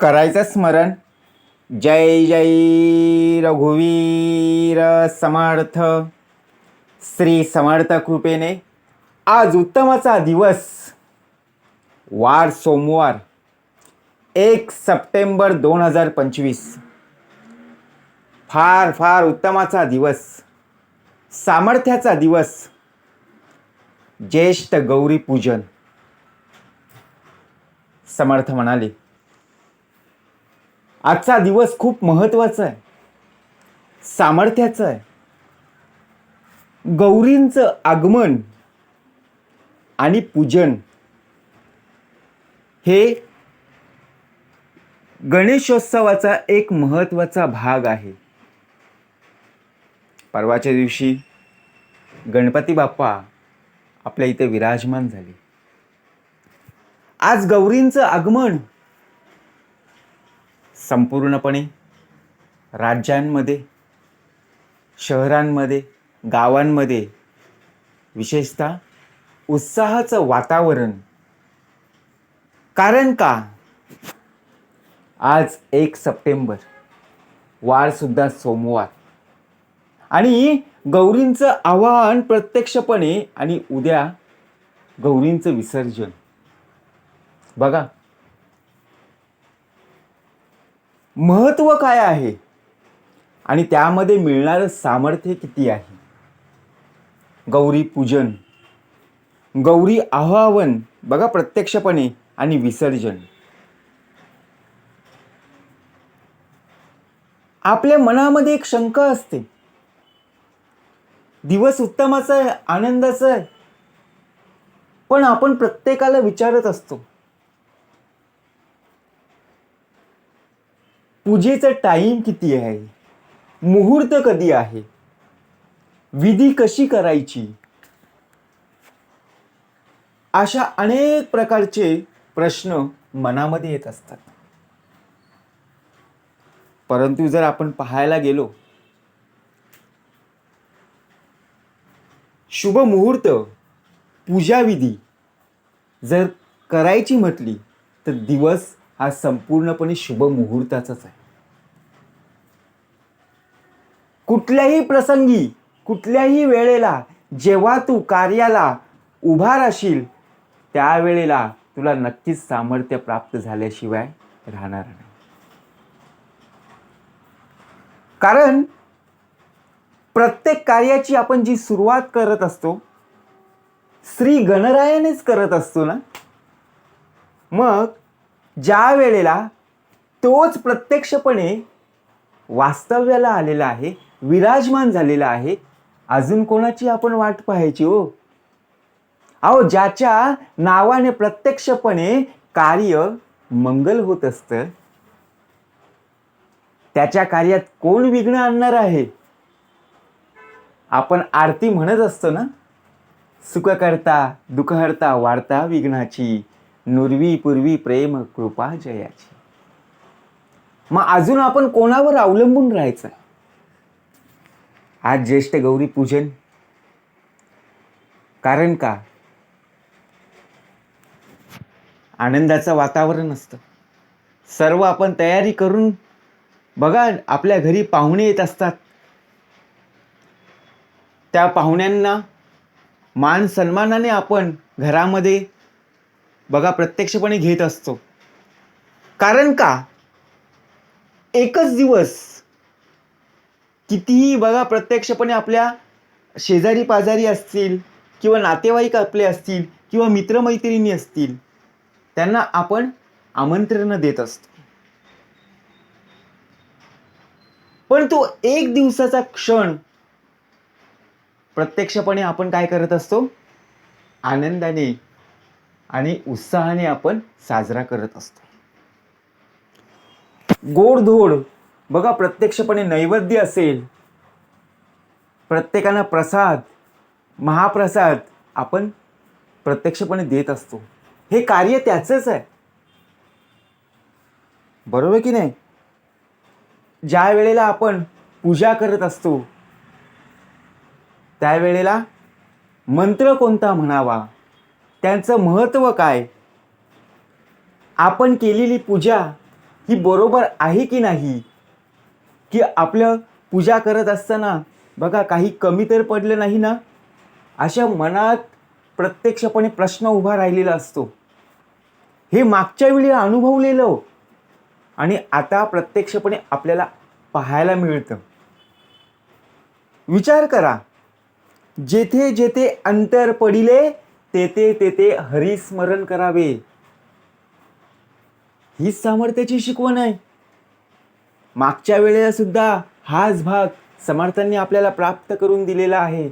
करायचं स्मरण. जय जय रघुवीर समर्थ. श्री समर्थ कृपेने आज उत्तमाचा दिवस. वार सोमवार एक सप्टेंबर दोन हजार पंचवीस. फार फार उत्तमाचा दिवस. सामर्थ्याचा दिवस. ज्येष्ठ गौरी पूजन समर्थ म्हणाले आजचा दिवस खूप महत्त्वाचा आहे. सामर्थ्याचं आहे. गौरींचं आगमन आणि पूजन हे गणेशोत्सवाचा एक महत्त्वाचा भाग आहे. परवाच्या दिवशी गणपती बाप्पा आपल्या इथे विराजमान झाले. आज गौरींचं आगमन संपूर्णपणे राज्यांमध्ये शहरांमध्ये गावांमध्ये विशेषतः उत्साहाचं वातावरण. कारण का? आज एक सप्टेंबर वारसुद्धा सोमवार. आणि गौरींचं आवाहन प्रत्यक्षपणे आणि उद्या गौरींचं विसर्जन. बघा महत्त्व काय आहे? आणि त्यामध्ये मिळणारं सामर्थ्य किती आहे? गौरी पूजन गौरी आवाहन बघा प्रत्यक्षपणे आणि विसर्जन. आपल्या मनामध्ये एक शंका असते. दिवस उत्तमाचा आहे आनंदाचा आहे. पण आपण प्रत्येकाला विचारत असतो पूजेचं टाईम किती आहे? मुहूर्त कधी आहे? विधी कशी करायची? अशा अनेक प्रकारचे प्रश्न मनामध्ये येत असतात. परंतु जर आपण पाहायला गेलो शुभ मुहूर्त पूजाविधी जर करायची म्हटली तर दिवस हा संपूर्णपणे शुभ मुहूर्ताचाच आहे. कुठल्याही प्रसंगी कुठल्याही वेळेला जेव्हा तू कार्याला उभा राहशील त्यावेळेला तुला नक्कीच सामर्थ्य प्राप्त झाल्याशिवाय राहणार नाही. कारण प्रत्येक कार्याची आपण जी सुरुवात करत असतो श्री गणरायानेच करत असतो ना? मग ज्या वेळेला तोच प्रत्यक्षपणे वास्तव्याला आलेला आहे विराजमान झालेला आहे. अजून कोणाची आपण वाट पाहायची हो? अहो ज्याच्या नावाने प्रत्यक्षपणे कार्य मंगल होत असतं त्याच्या कार्यात कोण विघ्न आणणार आहे? आपण आरती म्हणत असतो ना? सुखकर्ता करता वार्ता विघ्नाची नुरवी पूर्वी प्रेम कृपा जयाची. मग अजून आपण कोणावर अवलंबून राहायचं? आज ज्येष्ठ गौरी पूजन. कारण का? आनंदाचं वातावरण असतं. सर्व आपण तयारी करून बघा आपल्या घरी पाहुणे येत असतात. त्या पाहुण्यांना मान सन्मानाने आपण घरामध्ये बघा प्रत्यक्षपणे घेत असतो. कारण का? एकच दिवस कितीही बघा प्रत्यक्षपणे आपल्या शेजारी पाजारी असतील किंवा नातेवाईक आपले असतील किंवा मित्रमैत्रिणी असतील त्यांना आपण आमंत्रण देत असतो. पण तो एक दिवसाचा क्षण प्रत्यक्षपणे आपण काय करत असतो? आनंदाने आणि उत्साहाने आपण साजरा करत असतो. गोडधोड बघा प्रत्यक्षपणे नैवेद्य असेल प्रत्येकानं प्रसाद महाप्रसाद आपण प्रत्यक्षपणे देत असतो. हे कार्य त्याचंच आहे. बरोबर की नाही? ज्या वेळेला आपण पूजा करत असतो त्यावेळेला मंत्र कोणता म्हणावा? त्यांचं महत्त्व काय? आपण केलेली पूजा ही बरोबर आहे की नाही? की आपलं पूजा करत असताना बघा काही कमी तर पडलं नाही ना? अशा मनात प्रत्यक्षपणे प्रश्न उभा राहिलेला असतो. हे मागच्या वेळी अनुभवलेलं हो. आणि आता प्रत्यक्षपणे आपल्याला पाहायला मिळतं. विचार करा. जेथे जेथे अंतर पडिले तेथे तेथे हरिस्मरण करावे. हीच सामर्थ्याची शिकवण आहे. मागच्या वेळेला सुद्धा हाच भाग समर्थांनी आपल्याला प्राप्त करून दिलेला आहे.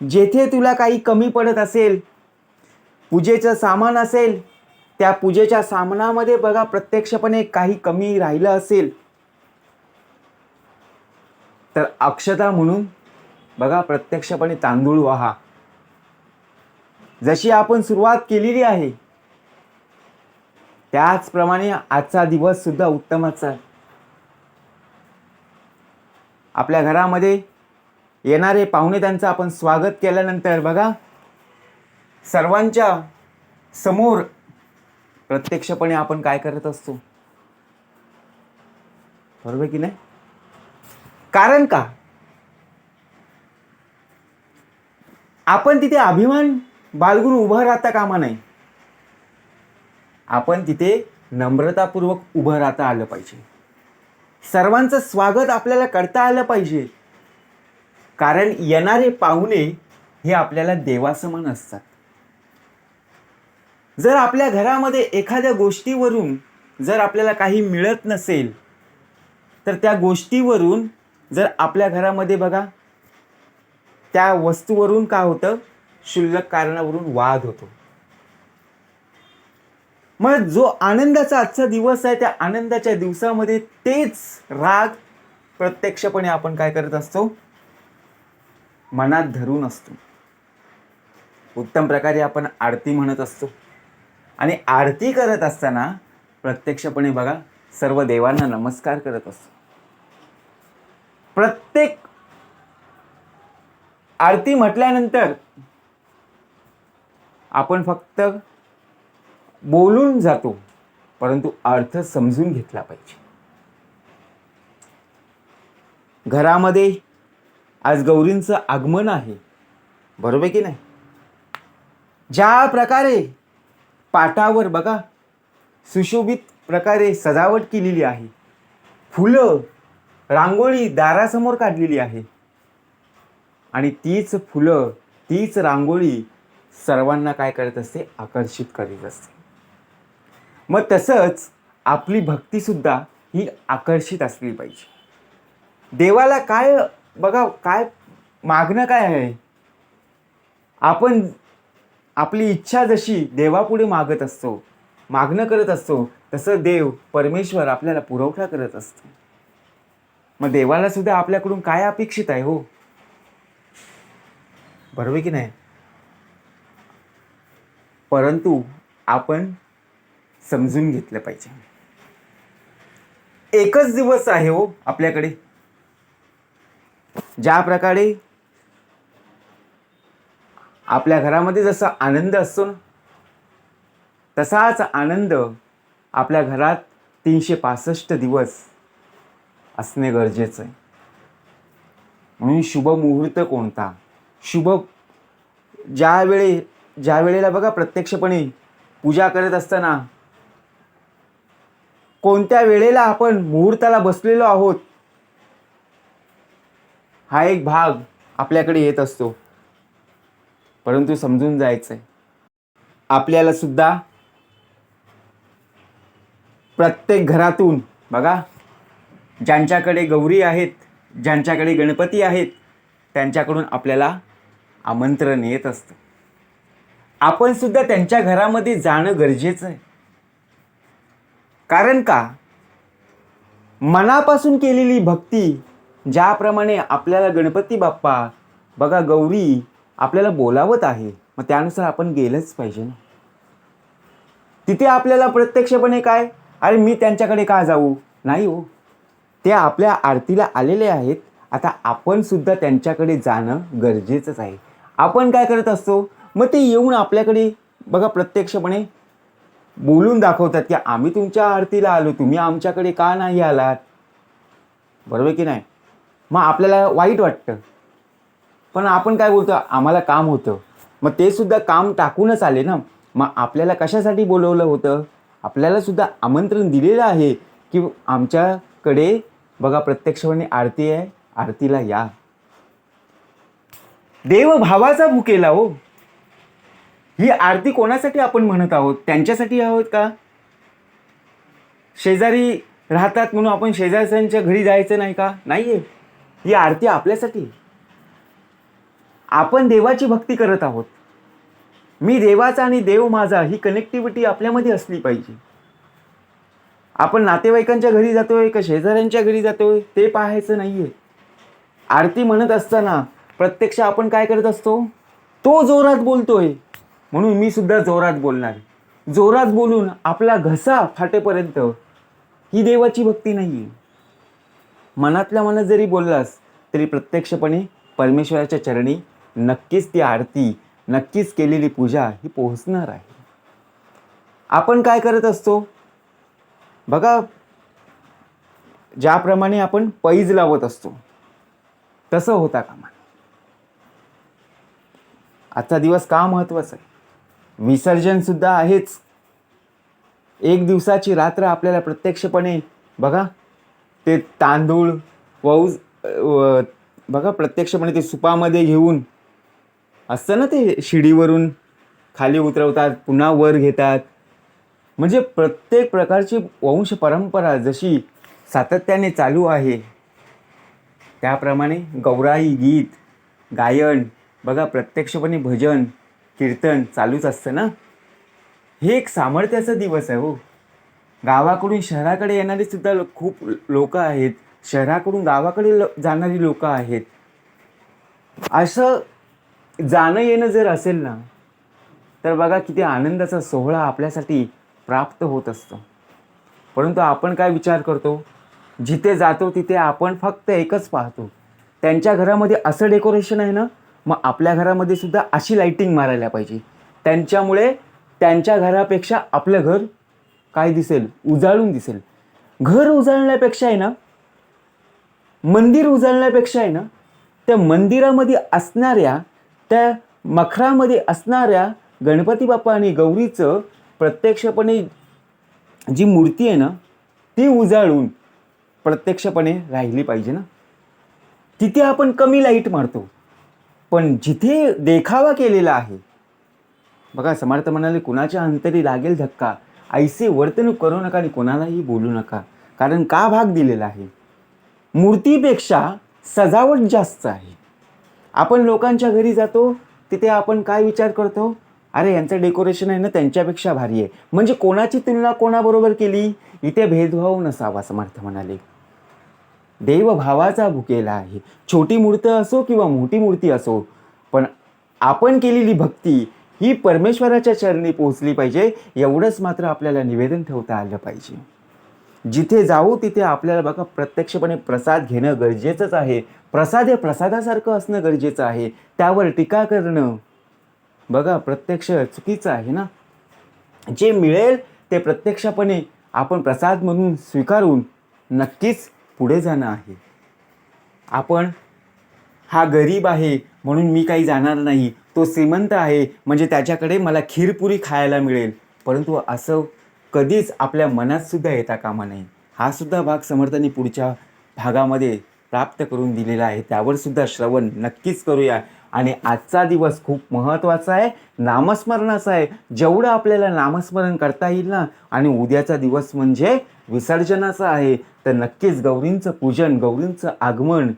जेथे तुला काही कमी पडत असेल पूजेचं सामान असेल त्या पूजेच्या सामानामध्ये बघा प्रत्यक्षपणे काही कमी राहिलं असेल. तर अक्षता म्हणून बघा प्रत्यक्षपणे तांदूळ वाहा. जशी आपण सुरुवात केलेली आहे त्याचप्रमाणे आजचा दिवस सुद्धा उत्तमच आहे. आपल्या घरामध्ये येणारे पाहुणे त्यांचं आपण स्वागत केल्यानंतर बघा सर्वांच्या समोर प्रत्यक्षपणे आपण काय करत असतो? बरोबर की नाही? कारण का? आपण तिथे अभिमान बाळगून उभं राहता कामा नाही. आपण तिथे नम्रतापूर्वक उभं राहता आलं पाहिजे. सर्वांचं स्वागत आपल्याला करता आलं पाहिजे. कारण येणारे पाहुणे हे आपल्याला देवासमान असतात. जर आपल्या घरामध्ये एखाद्या गोष्टीवरून जर आपल्याला काही मिळत नसेल तर त्या गोष्टीवरून जर आपल्या घरामध्ये बघा त्या वस्तूवरून का होतं? क्षुल्लक कारणावरून वाद होतो. मग जो आनंदाचा आजचा दिवस आहे त्या आनंदाच्या दिवसामध्ये तेच राग प्रत्यक्षपणे आपण काय करत असतो? मनात धरून असतो. उत्तम प्रकारे आपण आरती म्हणत असतो. आणि आरती करत असताना प्रत्यक्षपणे बघा सर्व देवांना नमस्कार करत असतो. प्रत्येक आरती म्हटल्यानंतर आपण फक्त बोलून जातो परंतु अर्थ समजून घेतला पाहिजे. घरामध्ये आज गौरींचं आगमन आहे बरोबर की नाही? ज्या प्रकारे पाटावर बघा सुशोभित प्रकारे सजावट केलेली आहे फुलं रांगोळी दारासमोर काढलेली आहे आणि तीच फुलं तीच रांगोळी सर्वांना काय करत असते? आकर्षित करीत असते. मग तसंच आपली भक्तीसुद्धा ही आकर्षित असली पाहिजे. देवाला काय बघा काय मागणं काय आहे? आपण आपली इच्छा जशी देवापुढे मागत असतो मागणं करत असतो तसं देव परमेश्वर आपल्याला पुरवठा करत असतो. मग देवाला सुद्धा आपल्याकडून काय अपेक्षित आहे हो? बरोबर की नाही? परंतु आपण समजून घेतलं पाहिजे. एकच दिवस आहे हो आपल्याकडे. ज्या प्रकारे आपल्या घरामध्ये जसा आनंद असतो ना तसाच आनंद आपल्या घरात तीनशे पासष्ट दिवस असणे गरजेचं आहे. म्हणून शुभ मुहूर्त कोणता? शुभ ज्या वेळे ज्या वेळेला बघा प्रत्यक्षपणे पूजा करत असताना कोणत्या वेळेला आपण मुहूर्ताला बसलेलो आहोत? हा एक भाग आपल्याकडे येत असतो. परंतु समजून जायचं आहे आपल्याला सुद्धा प्रत्येक घरातून बघा ज्यांच्याकडे गौरी आहेत ज्यांच्याकडे गणपती आहेत त्यांच्याकडून आपल्याला आमंत्रण येत असतं. आपण सुद्धा त्यांच्या घरामध्ये जाणं गरजेचं आहे. कारण का? मनापासून केलेली भक्ती ज्याप्रमाणे आपल्याला गणपती बाप्पा बघा गौरी आपल्याला बोलावत आहे मग त्यानुसार आपण गेलंच पाहिजे ना. तिथे आपल्याला प्रत्यक्षपणे काय? अरे मी त्यांच्याकडे का जाऊ? नाही हो. ते आपल्या आरतीला आलेले आहेत. आता आपण सुद्धा त्यांच्याकडे जाणं गरजेचंच आहे. आपण काय करत असतो? मग ते येऊन आपल्याकडे बघा प्रत्यक्षपणे बोलून दाखवतात की आम्ही तुमच्या आरतीला आलो तुम्ही आमच्याकडे का नाही आलात? बरोबर की नाही? मग आपल्याला वाईट वाटतं. पण आपण काय बोलतो आम्हाला काम होतं. मग ते सुद्धा काम टाकूनच आले ना. मग आपल्याला कशासाठी बोलवलं होतं? आपल्याला सुद्धा आमंत्रण दिलेलं आहे की आमच्याकडे बघा प्रत्यक्षपणे आरती आहे आरतीला या. देव भावाचा भुकेला हो. ही आरती कोणासाठी आपण म्हणत आहोत? त्यांच्यासाठी आहोत का? शेजारी राहतात म्हणून आपण शेजारच्यांच्या घरी जायचं नाही का? नाहीये. ही आरती आपल्यासाठी आपण देवाची भक्ती करत आहोत. मी देवाचा आणि देव माझा ही कनेक्टिव्हिटी आपल्यामध्ये असली पाहिजे. आपण नातेवाईकांच्या घरी जातोय का शेजाऱ्यांच्या घरी जातोय? ते पाहायचं नाहीये. आरती म्हणत असताना प्रत्यक्ष आपण काय करत असतो? तो जोरात बोलतोय. म्हणून मी सुद्धा जोरात बोलणार. जोरात बोलून आपला घसा फाटेपर्यंत ही देवाची भक्ती नाही मनातल्या मनात जरी बोललास तरी प्रत्यक्षपणे परमेश्वराच्या चरणी नक्कीच ती आरती नक्कीच केलेली पूजा ही पोहोचणार आहे. आपण काय करत असतो? बघा ज्याप्रमाणे आपण पैज लावत असतो तसं होता कामा आजचा दिवस का महत्त्वाचा आहे? विसर्जनसुद्धा आहेच. एक दिवसाची रात्र आपल्याला प्रत्यक्षपणे बघा ते तांदूळ वौज बघा प्रत्यक्षपणे ते सुपामध्ये घेऊन असतं ना ते शिडीवरून खाली उतरवतात पुन्हा वर घेतात. म्हणजे प्रत्येक प्रकारची वंश परंपरा जशी सातत्याने चालू आहे त्याप्रमाणे गौराई गीत गायन बघा प्रत्यक्षपणे भजन कीर्तन चालूच असतं ना? हे एक सामर्थ्याचा दिवस आहे हो. गावाकडून शहराकडे येणारे सुद्धा लो- खूप लोक आहेत. शहराकडून गावाकडे ल- जाणारी लोक आहेत. असं जाणं येणं जर असेल ना तर बघा किती आनंदाचा सोहळा आपल्यासाठी प्राप्त होत असतो. परंतु आपण काय विचार करतो? जिथे जातो तिथे आपण फक्त एकच पाहतो. त्यांच्या घरामध्ये असं डेकोरेशन आहे ना मग आपल्या घरामध्ये सुद्धा अशी लाईटिंग मारायला पाहिजे. त्यांच्यामुळे त्यांच्या घरापेक्षा आपलं घर काय दिसेल? उजाळून दिसेल. घर उजाळण्यापेक्षा आहे ना मंदिर उजाळण्यापेक्षा आहे ना त्या मंदिरामध्ये असणाऱ्या त्या मखरामध्ये असणाऱ्या गणपती बाप्पा आणि गौरीचं प्रत्यक्षपणे जी मूर्ती आहे ना ती उजाळून प्रत्यक्षपणे राहिली पाहिजे ना. तिथे आपण कमी लाइट मारतो. पण जिथे देखावा केलेला आहे बघा समर्थ म्हणाले कुणाच्या अंतरी लागेल धक्का? ऐसे वर्तणूक करू नका आणि कोणालाही बोलू नका. कारण का भाग दिलेला आहे? मूर्तीपेक्षा सजावट जास्त आहे. आपण लोकांच्या घरी जातो तिथे आपण काय विचार करतो? अरे यांचं डेकोरेशन आहे ना त्यांच्यापेक्षा भारी आहे. म्हणजे कोणाची तुलना कोणाबरोबर केली? इथे भेदभाव नसावा समर्थ म्हणाले. देव भावाचा भुकेला आहे. छोटी मूर्त असो किंवा मोठी मूर्ती असो पण आपण केलेली भक्ती ही परमेश्वराच्या चरणी पोहोचली पाहिजे एवढंच मात्र आपल्याला निवेदन ठेवता आलं पाहिजे. जिथे जाऊ तिथे आपल्याला बघा प्रत्यक्षपणे प्रसाद घेणं गरजेचंच आहे. प्रसाद हे प्रसादासारखं असणं गरजेचं आहे. त्यावर टीका करणं बघा प्रत्यक्ष चुकीचं आहे ना? जे मिळेल ते प्रत्यक्षपणे आपण प्रसाद म्हणून स्वीकारून नक्कीच पुढे जाणं आहे. आपण हा गरीब आहे म्हणून मी काही जाणार नाही. तो श्रीमंत आहे म्हणजे त्याच्याकडे मला खीरपुरी खायला मिळेल. परंतु असं कधीच आपल्या मनातसुद्धा येता कामा नये. हा सुद्धा भाग समर्थांनी पुढच्या भागामध्ये प्राप्त करून दिलेला आहे. त्यावर सुद्धा श्रवण नक्कीच करूया. आणि आजचा दिवस खूप महत्त्वाचा आहे. नामस्मरणाचा आहे. जेवढं आपल्याला नामस्मरण करता येईल ना आणि उद्याचा दिवस म्हणजे विसर्जनाचा आहे तर नक्कीच गौरींचं पूजन गौरींचं आगमन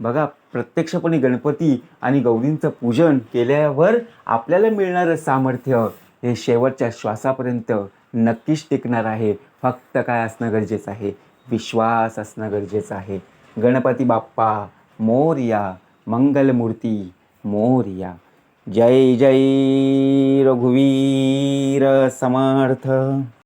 बघा प्रत्यक्षपणे गणपती आणि गौरींचं पूजन केल्यावर आपल्याला मिळणारं सामर्थ्य हे शेवटच्या श्वासापर्यंत नक्कीच टिकणार आहे. फक्त काय असणं गरजेचं आहे? विश्वास असणं गरजेचं आहे. गणपती बाप्पा मोर्या मंगलमूर्ती मोरया जय जय रघुवीर समर्थ